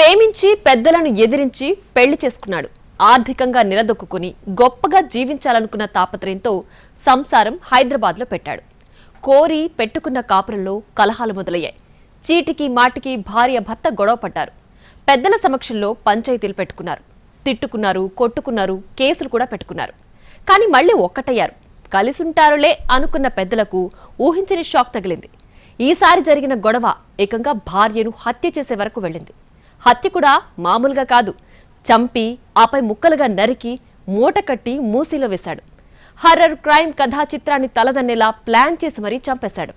ప్రేమించి పెద్దలను ఎదిరించి పెళ్ళి చేసుకున్నాడు. ఆర్థికంగా నిలదొక్కుని గొప్పగా జీవించాలనుకున్న తాపత్రయంతో సంసారం హైదరాబాద్లో పెట్టాడు. కోరి పెట్టుకున్న కాపురంలో కలహాలు మొదలయ్యాయి. చీటికి మాటికి భార్య భర్త గొడవ పడ్డారు. పెద్దల సమక్షంలో పంచాయతీలు పెట్టుకున్నారు. తిట్టుకున్నారు కొట్టుకున్నారు కేసులు కూడా పెట్టుకున్నారు. కానీ మళ్ళీ ఒక్కటయ్యారు. కలిసుంటారులే అనుకున్న పెద్దలకు ఊహించని షాక్ తగిలింది. ఈసారి జరిగిన గొడవ ఏకంగా భార్యను హత్య చేసే వరకు వెళ్ళింది. హత్య కూడా మామూలుగా కాదు. చంపి ఆపై ముక్కలుగా నరికి మూట కట్టి మూసీలో వేశాడు. హర్రర్ క్రైమ్ కథా చిత్రాన్ని తలదన్నేలా ప్లాన్ చేసి మరీ చంపేశాడు.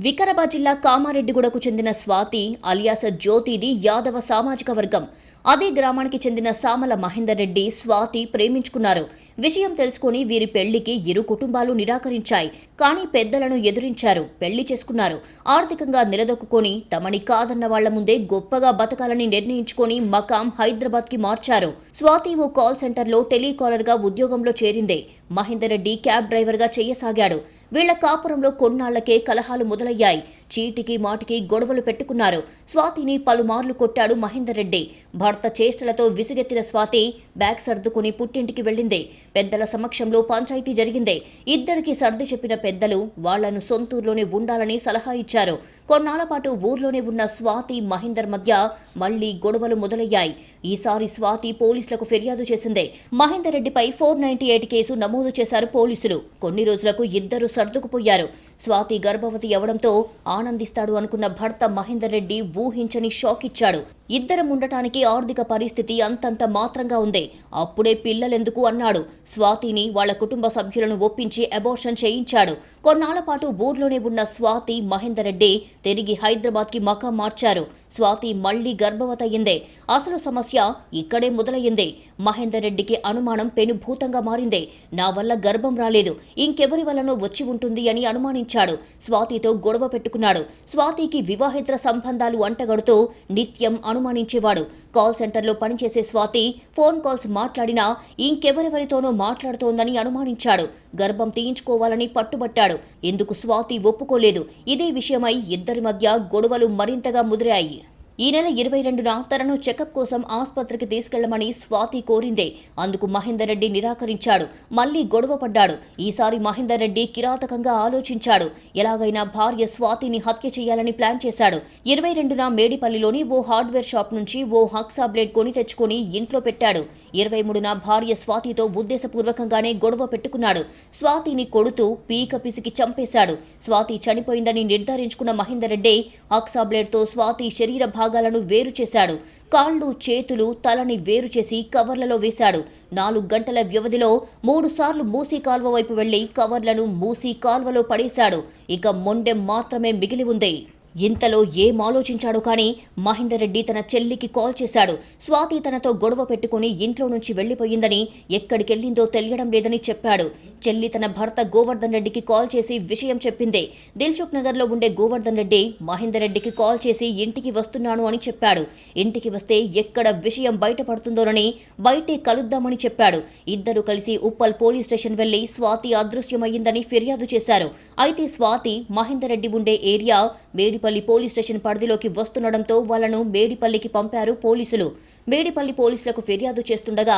వికారాబాద్ జిల్లా కామారెడ్డిగూడకు చెందిన స్వాతి అలియాస జ్యోతిది యాదవ సామాజిక వర్గం. అదే గ్రామానికి చెందిన సామల మహేందర్ రెడ్డి స్వాతి ప్రేమించుకున్నారు. విషయం తెలుసుకుని వీరి పెళ్ళికి ఇరు కుటుంబాలు నిరాకరించాయి. కానీ పెద్దలను ఎదురించారు. పెళ్ళి చేసుకున్నారు. ఆర్థికంగా నిలదొక్కుని తమని కాదన్న వాళ్ళ ముందే గొప్పగా బతకాలని నిర్ణయించుకొని మకాం హైదరాబాద్కి మార్చారు. స్వాతి ఓ కాల్ సెంటర్లో టెలికాలర్గా ఉద్యోగంలో చేరిందే. మహేందర్ రెడ్డి క్యాబ్ డ్రైవర్గా చేయసాగాడు. వీళ్ళ కాపురంలో కొన్నాళ్ళకే కలహాలు మొదలయ్యాయి. చీటికి మాటికి గొడవలు పెట్టుకున్నారు. స్వాతిని పలుమార్లు కొట్టాడు మహేందర్ రెడ్డి. భర్త చేష్టలతో విసుగెత్తిన స్వాతి బ్యాగ్ సర్దుకుని పుట్టింటికి వెళ్ళింది. పెద్దల సమక్షంలో పంచాయతీ జరిగింది. ఇద్దరికి సర్ది చెప్పిన పెద్దలు వాళ్ళను సొంతూరులోనే ఉండాలని సలహా ఇచ్చారు. కొన్నాళ్ళ పాటు ఊర్లోనే ఉన్న స్వాతి మహేందర్ మధ్య మళ్ళీ గొడవలు మొదలయ్యాయి. ఈసారి స్వాతి పోలీసులకు ఫిర్యాదు చేసిందే. మహేందర్ రెడ్డిపై ఫోర్ నైన్టీ ఎయిట్ కేసు నమోదు చేశారు పోలీసులు. కొన్ని రోజులకు ఇద్దరు సర్దుకుపోయారు. స్వాతి గర్భవతి అవడంతో ఆనందిస్తాడు అనుకున్న భర్త మహేందర్ రెడ్డి ఊహించని షాక్ ఇచ్చాడు. ఇద్దరం ఉండటానికి ఆర్థిక పరిస్థితి అంతంత మాత్రంగా ఉంది. అప్పుడే పిల్లలెందుకు అన్నాడు. స్వాతిని వాళ్ళ కుటుంబ సభ్యులను ఒప్పించి అబోర్షన్ చేయించాడు. కొన్నాళ్ళ పాటు ఊర్లోనే ఉన్న స్వాతి మహేందర్ రెడ్డి తిరిగి హైదరాబాద్కి మకాం మార్చారు. స్వాతి మళ్ళీ గర్భవతయ్యిందే. అసలు సమస్య ఇక్కడే మొదలయ్యింది. మహేందర్ రెడ్డికి అనుమానం పెనుభూతంగా మారింది. నా వల్ల గర్భం రాలేదు. ఇంకెవరి వల్లనో వచ్చి ఉంటుంది అని అనుమానించాడు. స్వాతితో గొడవ పెట్టుకున్నాడు. స్వాతికి వివాహేతర సంబంధాలు అంటగడుతూ నిత్యం అనుమానించేవాడు. కాల్ సెంటర్లో పనిచేసే స్వాతి ఫోన్ కాల్స్ మాట్లాడినా ఇంకెవరెవరితోనో మాట్లాడుతోందని అనుమానించాడు. గర్భం తీయించుకోవాలని పట్టుబట్టాడు. ఎందుకు స్వాతి ఒప్పుకోలేదు. ఇదే విషయమై ఇద్దరి మధ్య గొడవలు మరింతగా ముదిరాయి. ఈ నెల ఇరవై రెండున తనను చెకప్ కోసం ఆసుపత్రికి తీసుకెళ్ళమని స్వాతి కోరిందే. అందుకు మహేందర్ రెడ్డి నిరాకరించాడు. మళ్ళీ గొడవ పడ్డాడు. ఈసారి మహేందర్ రెడ్డి కిరాతకంగా ఆలోచించాడు. ఎలాగైనా భార్య స్వాతిని హత్య చేయాలని ప్లాన్ చేశాడు. ఇరవై రెండున మేడిపల్లిలోని ఓ హార్డ్వేర్ షాప్ నుంచి ఓ హక్సా బ్లేడ్ కొని తెచ్చుకొని ఇంట్లో పెట్టాడు. ఇరవై మూడున భార్య స్వాతితో ఉద్దేశపూర్వకంగానే గొడవ పెట్టుకున్నాడు. స్వాతిని కొడుతూ పీక పిసికి చంపేశాడు. స్వాతి చనిపోయిందని నిర్ధారించుకున్న మహేందర్ రెడ్డి హక్సా స్వాతి శరీర భాగాలను వేరు చేశాడు. కాళ్ళు చేతులు తలని వేరు చేసి కవర్లలో వేశాడు. నాలుగు గంటల వ్యవధిలో మూడు సార్లు మూసీ కాల్వ వైపు వెళ్ళి కవర్లను మూసీ కాల్వలో పడేశాడు. ఇక మొండెం మాత్రమే మిగిలి ఉంది. ఇంతలో ఏం ఆలోచించాడో కానీ మహేందర్ రెడ్డి తన చెల్లికి కాల్ చేశాడు. స్వాతి తనతో గొడవ పెట్టుకుని ఇంట్లో నుంచి వెళ్ళిపోయిందని ఎక్కడికెళ్ళిందో తెలియడం లేదని చెప్పాడు. చెల్లి తన భర్త గోవర్ధన్ రెడ్డికి కాల్ చేసి విషయం చెప్పింది. దిల్సుఖ్ నగర్లో ఉండే గోవర్ధన్ రెడ్డి మహేందర్ రెడ్డికి కాల్ చేసి ఇంటికి వస్తున్నాను అని చెప్పాడు. ఇంటికి వస్తే ఎక్కడ విషయం బయటపడుతుందోనని బయటే కలుద్దామని చెప్పాడు. ఇద్దరు కలిసి ఉప్పల్ పోలీస్ స్టేషన్ వెళ్ళి స్వాతి అదృశ్యమయ్యిందని ఫిర్యాదు చేశారు. అయితే స్వాతి మహేందర్ రెడ్డి ఉండే ఏరియా మేడిపల్లి పోలీస్ స్టేషన్ పరిధిలోకి వస్తుండడంతో వాళ్ళను మేడిపల్లికి పంపారు పోలీసులు. మేడిపల్లి పోలీసులకు ఫిర్యాదు చేస్తుండగా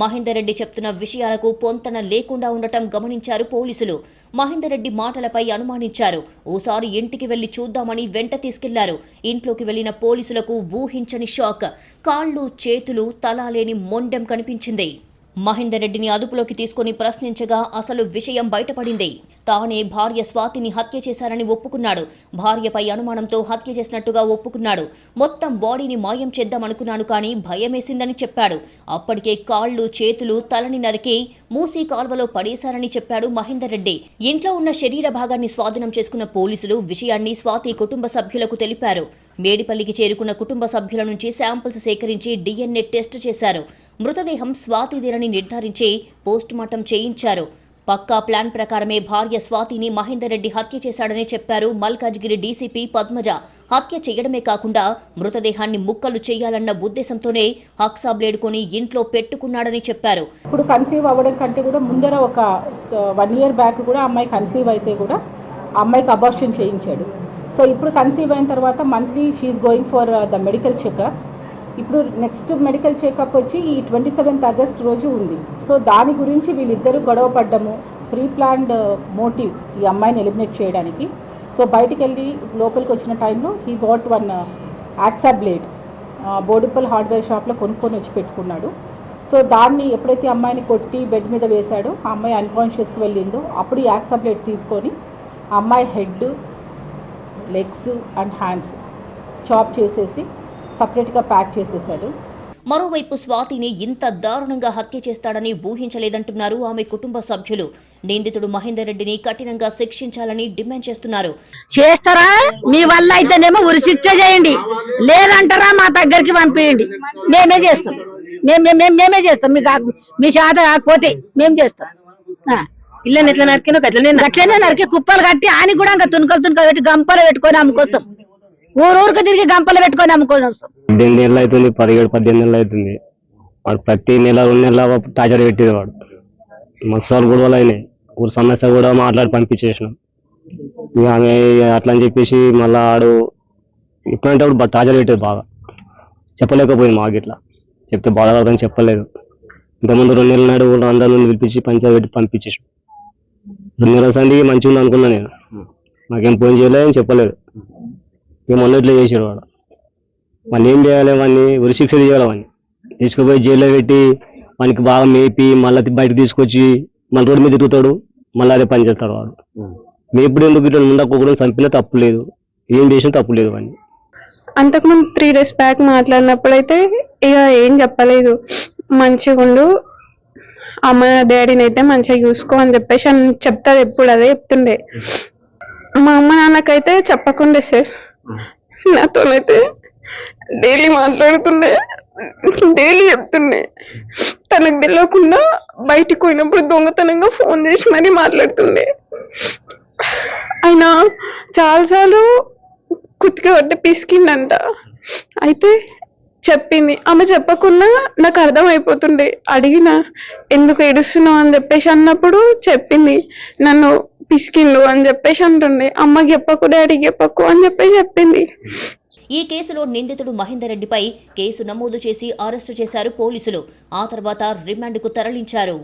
మహేందర్ రెడ్డి చెప్తున్న విషయాలకు పొంతన లేకుండా ఉండటం గమనించారు పోలీసులు. మహేందర్ రెడ్డి మాటలపై అనుమానించారు. ఓసారి ఇంటికి వెళ్ళి చూద్దామని వెంట తీసుకెళ్ళారు. ఇంట్లోకి వెళ్ళిన పోలీసులకు ఊహించని షాక్. కాళ్ళు చేతులు తల లేని మొండెం కనిపించింది. మహేందర్ రెడ్డిని అదుపులోకి తీసుకుని ప్రశ్నించగా అసలు విషయం బయటపడింది. తానే భార్య స్వాతిని హత్య చేశారని ఒప్పుకున్నాడు. భార్యపై అనుమానంతో హత్య చేసినట్టుగా ఒప్పుకున్నాడు. మొత్తం బాడీని మాయం చేద్దామనుకున్నాను కానీ భయమేసిందని చెప్పాడు. అప్పటికే కాళ్ళు చేతులు తలని నరికి మూసీ కాల్వలో పడేశారని చెప్పాడు మహేందర్ రెడ్డి. ఇంట్లో ఉన్న శరీర భాగాన్ని స్వాధీనం చేసుకున్న పోలీసులు విషయాన్ని స్వాతి కుటుంబ సభ్యులకు తెలిపారు. మేడిపల్లికి చేరుకున్న కుటుంబ సభ్యుల నుంచి శాంపిల్స్ సేకరించి డిఎన్ఏ టెస్ట్ చేశారు. మృతదేహం స్వాతిదేనని నిర్ధారించి పోస్టుమార్టం చేయించారు. పక్కా ప్లాన్ ప్రకారమే భార్య స్వాతిని మహేందర్ రెడ్డి హత్య చేశాడని చెప్పారు మల్కాజ్గిరి డీసీపీ పద్మజ. హత్య చేయడమే కాకుండా మృతదేహాన్ని ముక్కలు చేయాలన్న ఉద్దేశంతోనే హక్సా బ్లేడ్ కొని ఇంట్లో పెట్టుకున్నాడని చెప్పారు. ఇప్పుడు కన్సీవ్ అవ్వడం కంటే కూడా ముందర ఒక వన్ ఇయర్ బ్యాక్ కూడా అమ్మాయి కన్సీవ్ అయితే కూడా అమ్మాయికి అబార్షన్ చేయించాడు. సో ఇప్పుడు కన్సీవ్ అయిన తర్వాత monthly she is going for the medical checkups ఇప్పుడు నెక్స్ట్ మెడికల్ చెకప్ వచ్చి ఈ ట్వంటీ సెవెంత్ ఆగస్ట్ రోజు ఉంది. సో దాని గురించి వీళ్ళిద్దరూ గొడవ పడ్డము ప్రీ ప్లాన్డ్ మోటివ్ ఈ అమ్మాయిని ఎలిమినేట్ చేయడానికి. సో బయటికి వెళ్ళి లోపలికి వచ్చిన టైంలో he what one hacksaw blade Boduppal hardware షాప్లో కొనుక్కొని వచ్చి పెట్టుకున్నాడు. సో దాన్ని ఎప్పుడైతే అమ్మాయిని కొట్టి బెడ్ మీద వేశాడో ఆ అమ్మాయి అన్కాన్షియస్కి వెళ్ళిందో అప్పుడు ఈ యాక్సా బ్లేడ్ తీసుకొని అమ్మాయి head legs and hands chop చేసేసి సపరేట్గా ప్యాక్ చేసేసాడు. మరోవైపు స్వాతిని ఇంత దారుణంగా హత్య చేస్తాడని ఊహించలేదంటున్నారు ఆమె కుటుంబ సభ్యులు. నిందితుడు మహేందర్ రెడ్డిని కఠినంగా శిక్షించాలని డిమాండ్ చేస్తున్నారు. చేస్తారా? మీ వల్ల అయితేనేమో ఉరి శిక్ష చేయండి. లేదంటారా మా దగ్గరికి పంపేయండి. మేమే చేస్తాం. మేము మేము- మేము- మేమే చేస్తాం మీకు మీ చేత కాకపోతే మేము చేస్తాం. ఇల్లని ఎట్లా నరికినో అట్లనే అట్లనే నరికి కుప్పలు కట్టి ఆని కూడా ఇంకా తునకలు తునకలు పెట్టి గంపలు పెట్టుకొని అమ్ముకొస్తాం. ఊరూరికి తిరిగి గంపలు పెట్టుకొని అమ్ముకొని వస్తాం. పద్దెనిమిది నెలలు అవుతుంది పదిహేడు పద్దెనిమిది నెలలు అవుతుంది. వాడు ప్రతి నెల రెండు నెలల టార్చర్ పెట్టేది వాడు. మసాలు గొడవలు అయినాయి. ఊరు సమస్య కూడా మాట్లాడి పంపించేసినాం. ఇక ఆమె అట్లా అని చెప్పేసి మళ్ళా ఆడు ఇప్పుడంటే అప్పుడు టార్చర్ పెట్టేది బాగా. చెప్పలేకపోయింది మాకు ఇట్లా. చెప్తే బాధపడదని చెప్పలేదు. ఇంతకుముందు రెండు నెలల నాడు కూడా అందరి నుండి పిలిపించి పంచాయతీ పెట్టి పంపించేసి నెలల సంది మంచిగా ఉంది అనుకున్నా నేను. నాకేం ఫోన్ చేయలేదు చెప్పలేదు. ఇక మొన్న ఇట్లా చేసాడు వాడు. వాడిని ఏం చేయాలి వాడిని? ఉరిశిక్ష చేయాలి వాడిని. తీసుకుపోయి జైల్లో పెట్టి వానికి బాగా మేపి మళ్ళీ బయటకు తీసుకొచ్చి మళ్ళీ రోడ్డు మీద తిరుగుతాడు. మళ్ళీ అదే పని చేస్తాడు వాడు. మేపుడు ఎందుకు ఇట్లా ఉండకపోకడం చంపినా తప్పు లేదు. ఏం చేసినా తప్పు లేదు వాడిని. అంతకుముందు త్రీ డేస్ బ్యాక్ మాట్లాడినప్పుడైతే ఇక ఏం చెప్పలేదు. మంచిగా ఉండు అమ్మ డాడీని అయితే మంచిగా చూసుకో అని చెప్పేసి అని చెప్తాది ఎప్పుడు అదే చెప్తుండే. మా అమ్మ నాన్నకైతే చెప్పకుండే సార్. నాతోనైతే డైలీ మాట్లాడుతుండే డైలీ చెప్తుండే. తనకు తెలియకుండా బయటికి పోయినప్పుడు దొంగతనంగా ఫోన్ చేసి మరీ మాట్లాడుతుండే. ఆయన చాలాసార్లు కుతికి పట్టి పిసికిండంట. అయితే చెప్పింది. ఆమె చెప్పకుండా నాకు అర్థమైపోతుండే. అడిగిన ఎందుకు ఏడుస్తున్నావు? అని చెప్పేసి అన్నప్పుడు చెప్పింది. నన్ను పిసికిండు అని చెప్పేసి అంటుండే. అమ్మకి చెప్పకు డాడీకి చెప్పకు అని చెప్పేసి చెప్పింది. ఈ కేసులో నిందితుడు మహేందర్ రెడ్డిపై కేసు నమోదు చేసి అరెస్టు చేశారు పోలీసులు. ఆ తర్వాత రిమాండ్కు తరలించారు.